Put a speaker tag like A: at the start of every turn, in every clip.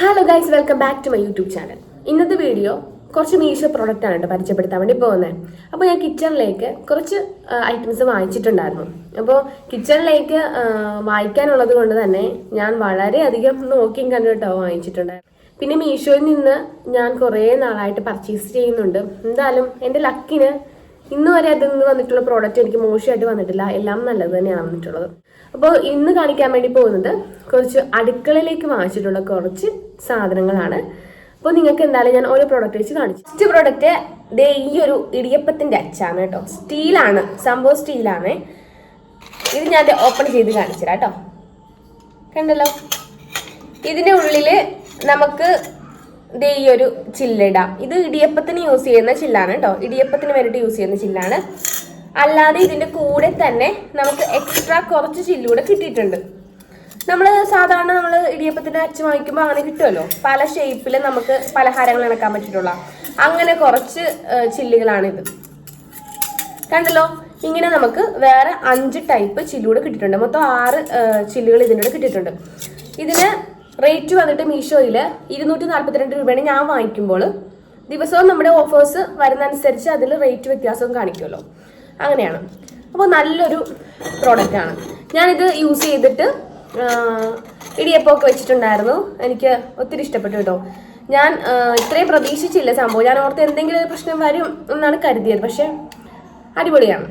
A: Hello guys welcome back to my YouTube channel ഇന്നത്തെ video കുറച്ച് Meesho product ആണ് കേട്ടോ പരിചയപ്പെടുത്താൻ വേണ്ടി പോകുന്നത്. അപ്പോൾ ഞാൻ കിച്ചണിലേക്ക് കുറച്ച് ഐറ്റംസ് വാങ്ങിച്ചിട്ടുണ്ടായിരുന്നു. അപ്പോൾ കിച്ചണിലേക്ക് വാങ്ങിക്കാനുള്ളത് കൊണ്ട് തന്നെ ഞാൻ വളരെയധികം നോക്കിയും കണ്ടു കേട്ടോ വാങ്ങിച്ചിട്ടുണ്ടായിരുന്നു. പിന്നെ മീഷോയിൽ നിന്ന് ഞാൻ കുറേ നാളായിട്ട് പർച്ചേസ് ചെയ്യുന്നുണ്ട്. എന്തായാലും എന്റെ ലക്കിന് ഇന്ന് വരെ അതിൽ നിന്ന് വന്നിട്ടുള്ള പ്രോഡക്റ്റ് എനിക്ക് മോശമായിട്ട് വന്നിട്ടില്ല. എല്ലാം നല്ലത് തന്നെയാണ് വന്നിട്ടുള്ളത്. അപ്പോൾ ഇന്ന് കാണിക്കാൻ വേണ്ടി പോകുന്നത് കുറച്ച് അടുക്കളയിലേക്ക് വാങ്ങിച്ചിട്ടുള്ള കുറച്ച് സാധനങ്ങളാണ്. അപ്പോൾ നിങ്ങൾക്ക് എന്തായാലും ഞാൻ ഓരോ പ്രോഡക്റ്റ് വെച്ച് കാണിച്ചു. ഫസ്റ്റ് പ്രോഡക്റ്റ് ദേ ഈ ഒരു ഇടിയപ്പത്തിന്റെ അച്ചാണ് കേട്ടോ. സ്റ്റീലാണ് സംഭവം സ്റ്റീലാണ് ഇത് ഞാൻ ഓപ്പൺ ചെയ്ത് കാണിച്ചു കേട്ടോ. കണ്ടല്ലോ? ഇതിന്റെ ഉള്ളിൽ നമുക്ക് ദേ ഈ ഒരു ചില്ലിടാം. ഇത് ഇടിയപ്പത്തിന് യൂസ് ചെയ്യുന്ന ചില്ലാണ് കേട്ടോ ഇടിയപ്പത്തിന് വേണ്ടിയിട്ട് യൂസ് ചെയ്യുന്ന ചില്ലാണ്. അല്ലാതെ ഇതിന്റെ കൂടെ തന്നെ നമുക്ക് എക്സ്ട്രാ കുറച്ച് ചില്ലൂടെ കിട്ടിയിട്ടുണ്ട്. നമ്മൾ സാധാരണ നമ്മൾ ഇടിയപ്പത്തിന്റെ അച്ഛൻ വാങ്ങിക്കുമ്പോൾ അങ്ങനെ കിട്ടുമല്ലോ പല ഷേപ്പിൽ നമുക്ക് പലഹാരങ്ങൾ ഇണക്കാൻ പറ്റിയിട്ടുള്ള. അങ്ങനെ കുറച്ച് ചില്ലുകളാണിത് കണ്ടല്ലോ? ഇങ്ങനെ നമുക്ക് വേറെ അഞ്ച് ടൈപ്പ് ചില്ലുകൂടെ കിട്ടിയിട്ടുണ്ട്. മൊത്തം ആറ് ചില്ലുകൾ ഇതിനോട് കിട്ടിയിട്ടുണ്ട്. ഇതിന് റേറ്റ് വന്നിട്ട് മീഷോയിൽ ഇരുന്നൂറ്റി നാൽപ്പത്തിരണ്ട് രൂപയാണ് ഞാൻ വാങ്ങിക്കുമ്പോൾ ദിവസവും നമ്മുടെ ഓഫേഴ്സ് വരുന്നതനുസരിച്ച് അതിൽ റേറ്റ് വ്യത്യാസവും കാണിക്കുമല്ലോ. അങ്ങനെയാണ്. അപ്പോൾ നല്ലൊരു പ്രോഡക്റ്റാണ് ഞാനിത് യൂസ് ചെയ്തിട്ട് ഇടിയപ്പമൊക്കെ വെച്ചിട്ടുണ്ടായിരുന്നു. എനിക്ക് ഒത്തിരി ഇഷ്ടപ്പെട്ടു കേട്ടോ. ഞാൻ ഇത്രയും പ്രതീക്ഷിച്ചില്ല സംഭവം. ഞാൻ ഓർത്ത് എന്തെങ്കിലും ഒരു പ്രശ്നം വരും എന്നാണ് കരുതിയത്. പക്ഷേ അടിപൊളിയാണ്.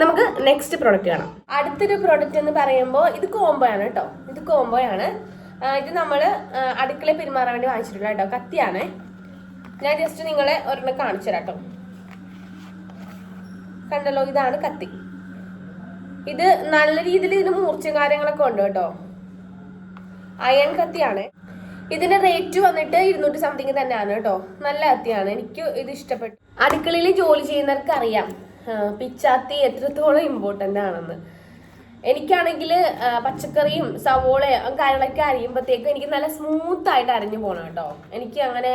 A: നമുക്ക് നെക്സ്റ്റ് പ്രോഡക്റ്റ് കാണാം. അടുത്തൊരു പ്രോഡക്റ്റ് എന്ന് പറയുമ്പോൾ ഇത് കോംബോ ആണ് കേട്ടോ. ഇത് കോംബോ ആണ്. ഇത് നമ്മൾ അടുക്കള പെരുമാറാൻ വേണ്ടി വാങ്ങിച്ചിട്ടുള്ള കേട്ടോ കത്തിയാണ്. ഞാൻ ജസ്റ്റ് നിങ്ങളെ ഒരെണ്ണം കാണിച്ചു തരാം കേട്ടോ. കണ്ടല്ലോ ഇതാണ് കത്തി. ഇത് നല്ല രീതിയിൽ ഇതിന് മൂർച്ചയും കാര്യങ്ങളൊക്കെ ഉണ്ട് കേട്ടോ. അയൺ കത്തിയാണ്. ഇതിന്റെ റേറ്റ് വന്നിട്ട് ഇരുന്നൂറ്റി സംതിങ് തന്നെയാണ് കേട്ടോ. നല്ല കത്തിയാണ്. എനിക്ക് ഇത് ഇഷ്ടപ്പെട്ടു. അടുക്കളയിൽ ജോലി ചെയ്യുന്നവർക്ക് അറിയാം പിച്ചാത്തി എത്രത്തോളം ഇമ്പോർട്ടന്റ് ആണെന്ന്. എനിക്കാണെങ്കിൽ പച്ചക്കറിയും സവോളയും കാര്യങ്ങളൊക്കെ അരിയുമ്പോഴത്തേക്കും എനിക്ക് നല്ല സ്മൂത്ത് ആയിട്ട് അരിഞ്ഞു പോകണം കേട്ടോ. എനിക്ക് അങ്ങനെ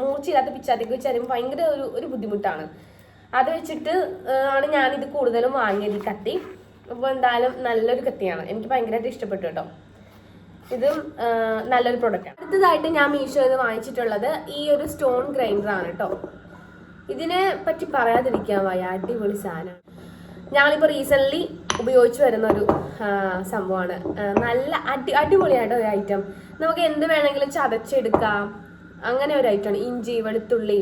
A: മൂർച്ചയില്ലാത്ത പിച്ചാത്തേക്ക് വെച്ച് അരിയുമ്പോൾ ഭയങ്കര ഒരു ഒരു ബുദ്ധിമുട്ടാണ്. അത് വെച്ചിട്ട് ആണ് ഞാനിത് കൂടുതലും വാങ്ങിയത് ഈ കത്തി. അപ്പോൾ എന്തായാലും നല്ലൊരു കത്തിയാണ്. എനിക്ക് ഭയങ്കരമായിട്ട് ഇഷ്ടപ്പെട്ടു കേട്ടോ. ഇതും നല്ലൊരു പ്രൊഡക്റ്റ് ആണ്. അടുത്തതായിട്ട് ഞാൻ മീഷോയിൽ നിന്ന് വാങ്ങിച്ചിട്ടുള്ളത് ഈ ഒരു സ്റ്റോൺ ഗ്രൈൻഡർ ആണ് കേട്ടോ. ഇതിനെ പറ്റി പറയാതിരിക്കാൻ വയ്യ. അടിപൊളി സാധനമാണ്. ഞങ്ങളിപ്പോൾ റീസെന്റ്ലി ഉപയോഗിച്ച് വരുന്ന ഒരു സംഭവമാണ്. നല്ല അടി അടിപൊളിയായിട്ട് ഒരു ഐറ്റം നമുക്ക് എന്ത് വേണമെങ്കിലും ചതച്ചെടുക്കാം. അങ്ങനെ ഒരു ഐറ്റമാണ് ഇഞ്ചി വെളുത്തുള്ളി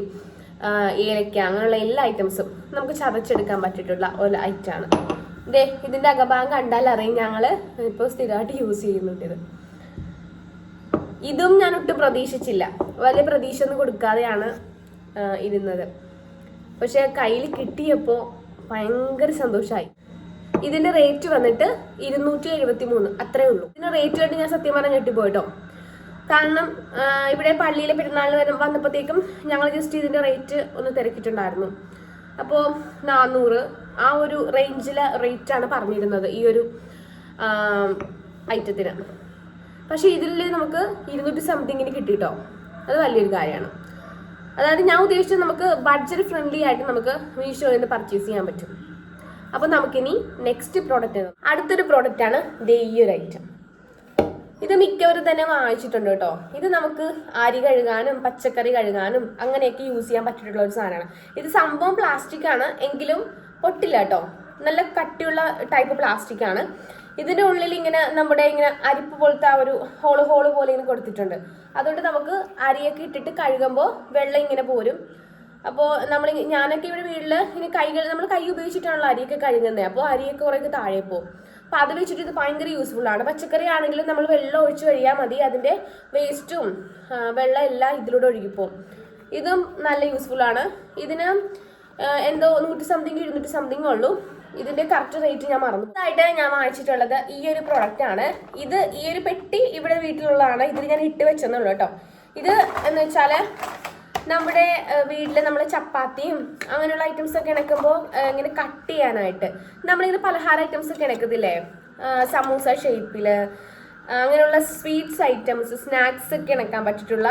A: ഏലക്ക അങ്ങനെയുള്ള എല്ലാ ഐറ്റംസും നമുക്ക് ചതച്ചെടുക്കാൻ പറ്റിയിട്ടുള്ള ഒരു ഐറ്റമാണ് ഇതേ ഇതിന്റെ അകഭാഗം കണ്ടാൽ അറിയും ഞങ്ങൾ ഇപ്പോൾ സ്ഥിരമായിട്ട് യൂസ് ചെയ്യുന്നുണ്ട് ഇത്. ഇതും ഞാൻ ഒട്ടും പ്രതീക്ഷിച്ചില്ല. വലിയ പ്രതീക്ഷ ഒന്നും കൊടുക്കാതെയാണ് ഇരുന്നത്. പക്ഷേ കയ്യിൽ കിട്ടിയപ്പോൾ ഭയങ്കര സന്തോഷമായി ഇതിന്റെ റേറ്റ് വന്നിട്ട് ഇരുന്നൂറ്റി എഴുപത്തി മൂന്ന് അത്രേ ഉള്ളൂ. ഇതിന്റെ റേറ്റ് കണ്ട് ഞാൻ സത്യം പറഞ്ഞാൽ ഞെട്ടിപ്പോയിട്ടോ. കാരണം ഇവിടെ പള്ളിയിലെ പെരുന്നാൾ വരും വന്നപ്പോഴത്തേക്കും ഞങ്ങൾ ജസ്റ്റ് ഇതിന്റെ റേറ്റ് ഒന്ന് തിരക്കിയിട്ടുണ്ടായിരുന്നു. അപ്പോൾ നാന്നൂറ് ആ ഒരു റേഞ്ചിലെ റേറ്റ് ആണ് പറഞ്ഞിരുന്നത് ഈ ഒരു ഐറ്റത്തിന്. പക്ഷേ ഇതിൽ നമുക്ക് ഇരുന്നൂറ്റി സംതിങ്ങിന് കിട്ടിയിട്ടോ. അത് വലിയൊരു കാര്യമാണ്. അതായത് ഞാൻ ഉദ്ദേശിച്ചത് നമുക്ക് ബഡ്ജറ്റ് ഫ്രണ്ട്ലി ആയിട്ട് നമുക്ക് മീഷോയിൽ നിന്ന് പർച്ചേസ് ചെയ്യാൻ പറ്റും. അപ്പോൾ നമുക്കിനി നെക്സ്റ്റ് പ്രോഡക്റ്റ് അടുത്തൊരു പ്രോഡക്റ്റ് ആണ് ദേ ഈ ഐറ്റം ഇത് മിക്കവരും തന്നെ വാങ്ങിച്ചിട്ടുണ്ട് കേട്ടോ. ഇത് നമുക്ക് അരി കഴുകാനും പച്ചക്കറി കഴുകാനും അങ്ങനെയൊക്കെ യൂസ് ചെയ്യാൻ പറ്റിയിട്ടുള്ള ഒരു സാധനമാണ്. ഇത് സംഭവം പ്ലാസ്റ്റിക് ആണ് എങ്കിലും പൊട്ടില്ല കേട്ടോ. നല്ല കട്ടിയുള്ള ടൈപ്പ് പ്ലാസ്റ്റിക് ആണ്. ഇതിന്റെ ഉള്ളിൽ ഇങ്ങനെ നമ്മുടെ ഇങ്ങനെ അരിപ്പ് പോലത്തെ ആ ഒരു ഹോൾ ഹോൾ പോലെ ഇങ്ങനെ കൊടുത്തിട്ടുണ്ട്. അതുകൊണ്ട് നമുക്ക് അരിയൊക്കെ ഇട്ടിട്ട് കഴുകുമ്പോൾ വെള്ളം ഇങ്ങനെ പോരും. അപ്പോൾ നമ്മൾ ഞാനൊക്കെ ഇവിടെ വീട്ടിൽ ഇനി കൈകൾ നമ്മൾ കൈ ഉപയോഗിച്ചിട്ടാണല്ലോ അരിയൊക്കെ കഴുകുന്നത് അപ്പോൾ അരിയൊക്കെ കുറേയൊക്കെ താഴെ പോകും. അപ്പോൾ അത് വെച്ചിട്ട് ഇത് ഭയങ്കര യൂസ്ഫുൾ ആണ്. പച്ചക്കറി ആണെങ്കിലും നമ്മൾ വെള്ളം ഒഴിച്ച് കഴിയാൽ മതി. അതിന്റെ വേസ്റ്റും വെള്ളം എല്ലാം ഇതിലൂടെ ഒഴുകിപ്പോവും. ഇതും നല്ല യൂസ്ഫുൾ ആണ്. ഇതിന് എന്തോ നൂറ്റി സംതിങ് ഇരുന്നൂറ്റി സംതിങ് ഉള്ളൂ. ഇതിന്റെ കറക്റ്റ് റേറ്റ് ഞാൻ മറന്നു. ഇതായിട്ട് ഞാൻ വാങ്ങിച്ചിട്ടുള്ളത് ഈ ഒരു പ്രൊഡക്റ്റ് ആണ്. ഇത് ഈ ഒരു പെട്ടി ഇവിടെ വീട്ടിലുള്ളതാണ്. ഇതിൽ ഞാൻ ഇട്ട് വെച്ചെന്നുള്ളൂ കേട്ടോ. ഇത് എന്ന് വെച്ചാൽ നമ്മുടെ വീട്ടിൽ നമ്മൾ ചപ്പാത്തിയും അങ്ങനെയുള്ള ഐറ്റംസ് ഒക്കെ ഇണക്കുമ്പോൾ ഇങ്ങനെ കട്ട് ചെയ്യാനായിട്ട് നമ്മളിങ്ങനെ പലഹാര ഐറ്റംസ് ഒക്കെ ഇണക്കത്തില്ലേ? സമൂസ ഷേപ്പിൽ അങ്ങനെയുള്ള സ്വീറ്റ്സ് ഐറ്റംസ് സ്നാക്സ് ഒക്കെ ഇണക്കാൻ പറ്റിയിട്ടുള്ള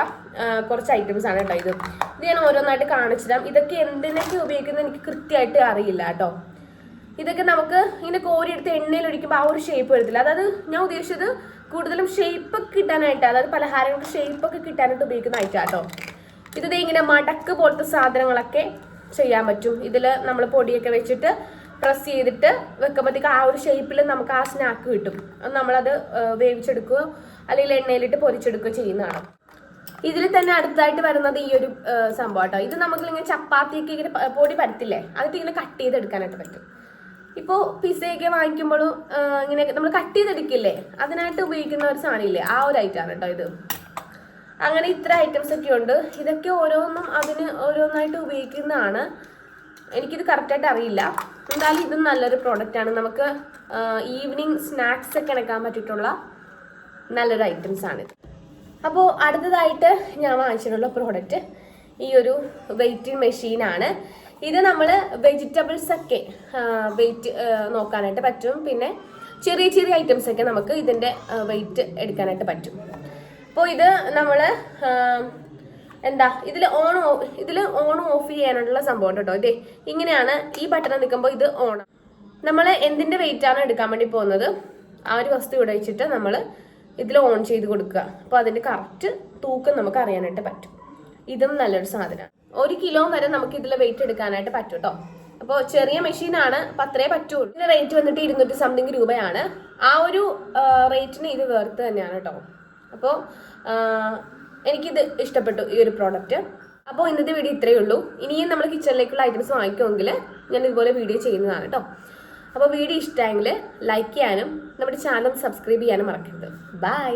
A: കുറച്ച് ഐറ്റംസ് ആണ് കേട്ടോ ഇത്. ഇത് ഞാൻ ഓരോന്നായിട്ട് കാണിച്ചു തരാം. ഇതൊക്കെ എന്തിനൊക്കെ ഉപയോഗിക്കുന്നത് എനിക്ക് കൃത്യമായിട്ട് അറിയില്ല കേട്ടോ. ഇതൊക്കെ നമുക്ക് ഇങ്ങനെ കോരി എടുത്ത് എണ്ണയിൽ ഒഴിക്കുമ്പോൾ ആ ഒരു ഷേപ്പ് വരത്തില്ല. അതായത് ഞാൻ ഉദ്ദേശിച്ചത് കൂടുതലും ഷേപ്പ് കിട്ടാനായിട്ട് അതായത് പലഹാരങ്ങൾക്ക് ഷേപ്പ് ഒക്കെ കിട്ടാനായിട്ട് ഉപയോഗിക്കുന്ന ഐറ്റാട്ടോ ഇത് ഇങ്ങനെ മടക്ക് പോലത്തെ സാധനങ്ങളൊക്കെ ചെയ്യാൻ പറ്റും. ഇതിൽ നമ്മൾ പൊടിയൊക്കെ വെച്ചിട്ട് പ്രസ് ചെയ്തിട്ട് വെക്കുമ്പോഴത്തേക്ക് ആ ഒരു ഷേപ്പിൽ നമുക്ക് ആ സ്നാക്ക് കിട്ടും. നമ്മളത് വേവിച്ചെടുക്കുക അല്ലെങ്കിൽ എണ്ണയിലിട്ട് പൊരിച്ചെടുക്കുകയോ ചെയ്യുന്നതാണ്. ഇതിൽ തന്നെ അടുത്തായിട്ട് വരുന്നത് ഈ ഒരു സംഭവം കേട്ടോ ഇത് നമുക്ക് ഇങ്ങനെ ചപ്പാത്തിയൊക്കെ ഇങ്ങനെ പൊടി പരത്തില്ലേ? അതിട്ട് ഇങ്ങനെ കട്ട് ചെയ്തെടുക്കാനായിട്ട് പറ്റും. ഇപ്പോൾ പിസയൊക്കെ വാങ്ങിക്കുമ്പോഴും ഇങ്ങനെ നമ്മൾ കട്ട് ചെയ്തെടുക്കില്ലേ? അതിനായിട്ട് ഉപയോഗിക്കുന്ന ഒരു സാധനമില്ലേ? ആ ഒരു ഐറ്റമാണ് കേട്ടോ ഇത്. അങ്ങനെ ഇത്ര ഐറ്റംസ് ഒക്കെ ഉണ്ട്. ഇതൊക്കെ ഓരോന്നും അതിന് ഓരോന്നായിട്ട് ഉപയോഗിക്കുന്നതാണ്. എനിക്കിത് കറക്റ്റായിട്ട് അറിയില്ല. എന്തായാലും ഇതും നല്ലൊരു പ്രോഡക്റ്റ് ആണ്. നമുക്ക് ഈവനിങ് സ്നാക്സ് ഒക്കെ ഇണക്കാൻ പറ്റിയിട്ടുള്ള നല്ലൊരു ഐറ്റംസ് ആണിത് അപ്പോൾ അടുത്തതായിട്ട് ഞാൻ വാങ്ങിച്ചിട്ടുള്ള പ്രോഡക്റ്റ് ഈ ഒരു വെയിറ്റിംഗ് മെഷീനാണ് ഇത് നമ്മൾ വെജിറ്റബിൾസ് ഒക്കെ വെയിറ്റ് നോക്കാനായിട്ട് പറ്റും. പിന്നെ ചെറിയ ചെറിയ ഐറ്റംസ് ഒക്കെ നമുക്ക് ഇതിന്റെ വെയിറ്റ് എടുക്കാനായിട്ട് പറ്റും. അപ്പോൾ ഇത് നമ്മൾ എന്താ ഇതിൽ ഓൺ ഓഫ് ഇതിൽ ഓൺ ഓഫ് ചെയ്യാനുള്ള സംഭവം കേട്ടോ ഇതേ ഇങ്ങനെയാണ് ഈ ബട്ടൺ നിൽക്കുമ്പോൾ ഇത് ഓൺ നമ്മൾ എന്തിന്റെ ആണ് എടുക്കാൻ വേണ്ടി പോകുന്നത്? ആ ഒരു വസ്തു ഇവിടെ വെച്ചിട്ട് നമ്മൾ ഇതിൽ ഓൺ ചെയ്ത് കൊടുക്കുക. അപ്പോൾ അതിന്റെ കറക്റ്റ് തൂക്കം നമുക്ക് അറിയാനായിട്ട് പറ്റും. ഇതും നല്ലൊരു സാധനമാണ്. ഒരു കിലോ വരെ നമുക്ക് ഇതിൽ വെയിറ്റ് എടുക്കാനായിട്ട് പറ്റും കേട്ടോ അപ്പോൾ ചെറിയ മെഷീനാണ് അപ്പം അത്രേ പറ്റുള്ളൂ. ഇതിന് റേറ്റ് വന്നിട്ട് ഇരുന്നൂറ്റി സംതിങ് രൂപയാണ്. ആ ഒരു റേറ്റിന് ഇത് വേർത്ത് തന്നെയാണ് കേട്ടോ അപ്പോൾ എനിക്കിത് ഇഷ്ടപ്പെട്ടു ഈ ഒരു പ്രോഡക്റ്റ് അപ്പോൾ ഇന്നത്തെ വീഡിയോ ഇത്രയേ ഉള്ളൂ. ഇനിയും നമ്മൾ കിച്ചണിലേക്കുള്ള ഐറ്റംസ് വാങ്ങിക്കുമെങ്കിൽ ഞാൻ ഇതുപോലെ വീഡിയോ ചെയ്യുന്നതാണ് കേട്ടോ അപ്പോൾ വീഡിയോ ഇഷ്ടമായെങ്കിൽ ലൈക്ക് ചെയ്യാനും നമ്മുടെ ചാനൽ സബ്സ്ക്രൈബ് ചെയ്യാനും മറക്കരുത്. ബൈ